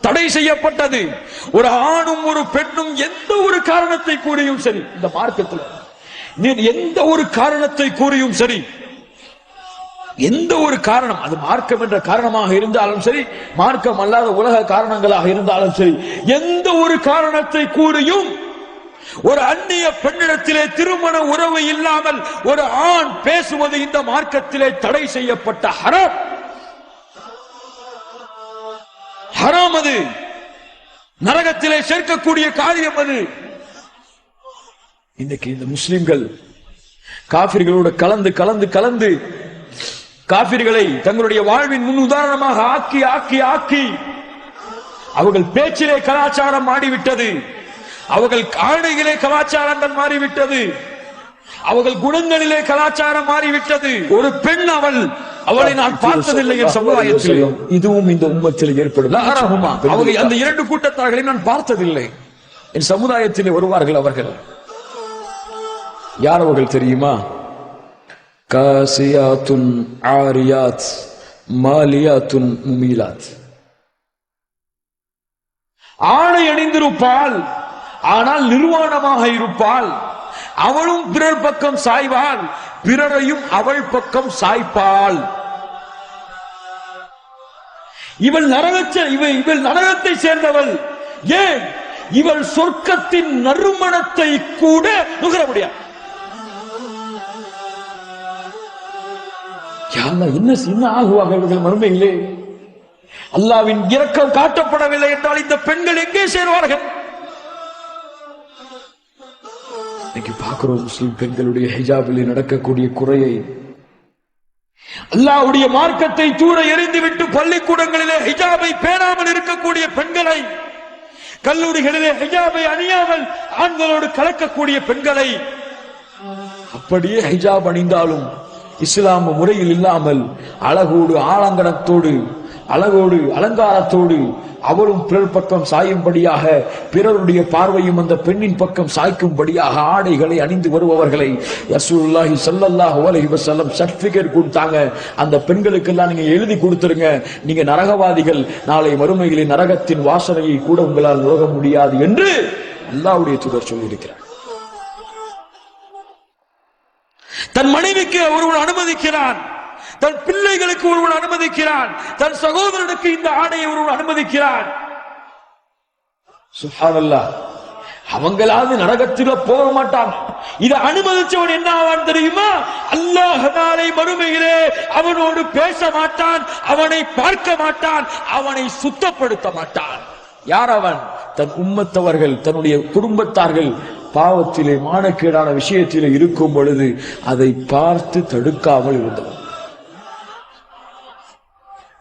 தடை செய்யப்பட்டது. ஒரு ஆணும் ஒரு பெண்ணும் எந்த ஒரு காரணத்தை கூறியும் சரி. இந்த மார்க்கத்தில் நீ எந்த ஒரு காரணத்தை கூறியும் சரி. எந்த ஒரு காரணம் அது மார்க்கம் என்ற காரணமாக இருந்தாலும் சரி மார்க்கம் அல்லாத உலக காரணங்களாக இருந்தாலும் சரி எந்த ஒரு காரணத்தை கூறியும் ஒரு அந்நிய பெண்ணிடத்திலே திருமண உறவு இல்லாமல் ஒரு ஆண் பேசுவது இந்த மார்க்கத்திலே தடை செய்யப்பட்ட ஹரம். அது நரகத்திலே சேர்க்கக்கூடிய காரியம் அது. இன்னைக்கு இந்த முஸ்லிம்கள் காபிர்களோடு கலந்து கலந்து கலந்து காபிர்களை தங்களுடைய வாழ்வின் முன் உதாரணமாக ஆக்கி ஆக்கி ஆக்கி அவர்கள் பேச்சிலே கலாச்சாரம் மாறிவிட்டது. அவர்கள் ஆடைகளே கலாச்சாரங்கள் மாறிவிட்டது. அவர்கள் குணங்களிலே கலாச்சாரம் மாறிவிட்டது. ஒரு பெண் அவள் அவளை நான் பார்த்ததில்லை என் சமுதாயத்தில். இதுவும் இந்த உம்மத்தில் ஏற்படும். அவங்க அந்த இரண்டு கூட்டத்தார்களை நான் பார்த்ததில்லை. என் சமுதாயத்தில் வருவார்கள் அவர்கள். யார் அவர்கள் தெரியுமா? காசியாத்துன் ஆரியாத் மாலியாத்துன் முமீலாத். ஆடை அணிந்திருப்பாள் ஆனால் நிர்வாணமாக இருப்பாள். அவளும் பிறர் பக்கம் சாய்வாள் பிறரையும் அவள் பக்கம் சாய்ப்பாள். இவள் நரகச்ச இவள் இவள் நரகத்தை சேர்ந்தவள். ஏன்? இவள் சொர்க்கத்தின் நறுமணத்தை கூட நுகர முடியாது. என்ன சின்ன ஆகுவாங்க இவர்கள் மறுமையிலே அல்லாவின் இரக்கம் காட்டப்படவில்லை என்றால் இந்த பெண்கள் எங்கே சேருவார்கள்? இன்னைக்கு பார்க்கிறோம் முஸ்லிம் பெண்களுடைய ஹிஜாபிலே நடக்கக்கூடிய குறையை. அல்லாவுடைய மார்க்கத்தை தூர எறிந்துவிட்டு பள்ளிக்கூடங்களிலே ஹிஜாபை பேணாமல் இருக்கக்கூடிய பெண்களை கல்லூரிகளிலே ஹிஜாபை அணியாமல் ஆண்களோடு கலக்கக்கூடிய பெண்களை அப்படியே ஹிஜாப் அணிந்தாலும் இஸ்லாம முறையில் இல்லாமல் அழகோடு ஆலங்கனத்தோடு அழகோடு அலங்காரத்தோடு அவரும் பிறர் பக்கம் சாயும்படியாக பிறருடைய பார்வையும் அந்த பெண்ணின் பக்கம் சாய்க்கும்படியாக ஆடைகளை அணிந்து வருபவர்களை யசூல்லாஹி சல்லல்லாஹ் அலஹி வசல்லம் சர்டிபிகேட் கொடுத்தாங்க. அந்த பெண்களுக்கெல்லாம் நீங்க எழுதி கொடுத்துருங்க. நீங்க நரகவாதிகள். நாளை மறுமையிலே நரகத்தின் வாசனையை கூட உங்களால் நுழக முடியாது என்று அல்லாவுடைய தூதர் சொல்லியிருக்கிறார். தன் மனைவிக்கு ஒருவன் அனுமதிக்கிறான். தன் பிள்ளைகளுக்கு ஒருவன் அனுமதிக்கிறான். தன் சகோதரனுக்கு இந்த ஆடையை ஒருவன் அனுமதிக்கிறான். சுப்ஹானல்லாஹ் அவங்களாவது நரகத்தில போக மாட்டான். இதை அனுமதிச்சவன் என்ன ஆவான் தெரியுமா? அல்லாஹ் நாளை மறுமையிலே அவனோடு பேச மாட்டான் அவனை பார்க்க மாட்டான் அவனை சுத்தப்படுத்த மாட்டான். யார் அவன்? தன் உம்மத்தவர்கள் தன்னுடைய குடும்பத்தார்கள் பாவத்திலே மானக்கேடான விஷயத்திலே இருக்கும் பொழுது அதை பார்த்து தடுக்காமல் இருந்தவன்.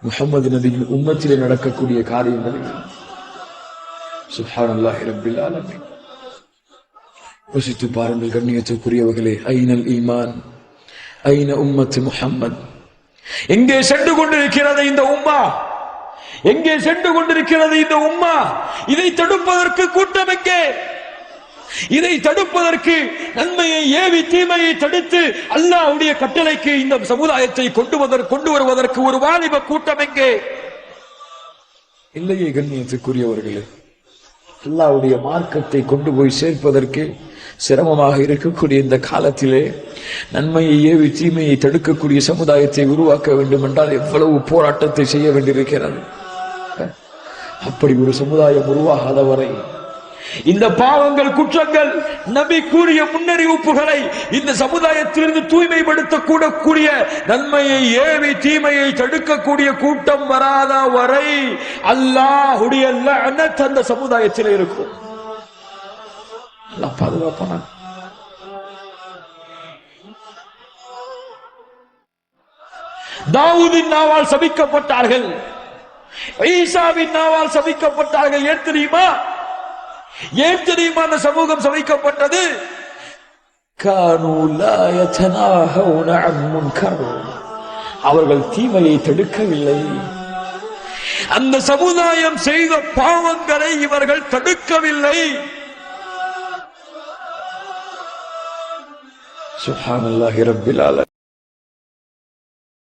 முகமது நபியின் உம்மத்திலே நடக்கக்கூடிய காரியங்கள் சுஹானல்லாஹி ரப்பில் ஆலமீன். யோசித்து பாருங்கள் கண்ணியத்துக்குரியவர்களே ஐனல் ஈமான்? ஐன உம்மத்து முஹம்மத்? எங்கே சென்று கொண்டிருக்கிறது இந்த உம்மா? எங்கே சென்று கொண்டிருக்கிறது இந்த உம்மா? இதை தடுப்பதற்கு கூட்டம் எங்கே? இதை தடுப்பதற்கு நன்மையை ஏவி தீமையை தடுத்து அல்லாவுடைய கட்டளைக்கு இந்த சமுதாயத்தை கொண்டு கொண்டு வருவதற்கு ஒரு வாலிப கூட்டம் எங்கே? இல்லையே கண்ணியத்துக்குரியவர்களே. அல்லாவுடைய மார்க்கத்தை கொண்டு போய் சேர்ப்பதற்கு சிரமமாக இருக்கக்கூடிய இந்த காலத்திலே நன்மையை ஏவி தீமையை தடுக்கக்கூடிய சமுதாயத்தை உருவாக்க வேண்டும் என்றால் எவ்வளவு போராட்டத்தை செய்ய வேண்டியிருக்கிறது. அப்படி ஒரு சமுதாயம் உருவாகாத வரை இந்த பாவங்கள் குற்றங்கள் நபி கூறிய முன்னறிவிப்புகளை இந்த சமுதாயத்திலிருந்து தூய்மைப்படுத்த கூடக்கூடிய நன்மையை ஏவி தீமையை தடுக்கக்கூடிய கூட்டம் வராத வரை அல்லாஹுடைய அந்த சமுதாயத்தில் இருக்கும். பாதுகாப்பான? தாவூதின் நாவால் சபிக்கப்பட்டார்கள். ஈசாவின் நாவால் சபிக்கப்பட்டார்கள். ஏன் தெரியுமா? ஏன் தெரியுமா அந்த சமூகம் சமைக்கப்பட்டது? அவர்கள் தீமையை தடுக்கவில்லை. அந்த சமுதாயம் செய்த பாவங்களை இவர்கள் தடுக்கவில்லை. சுஹானல்லாஹி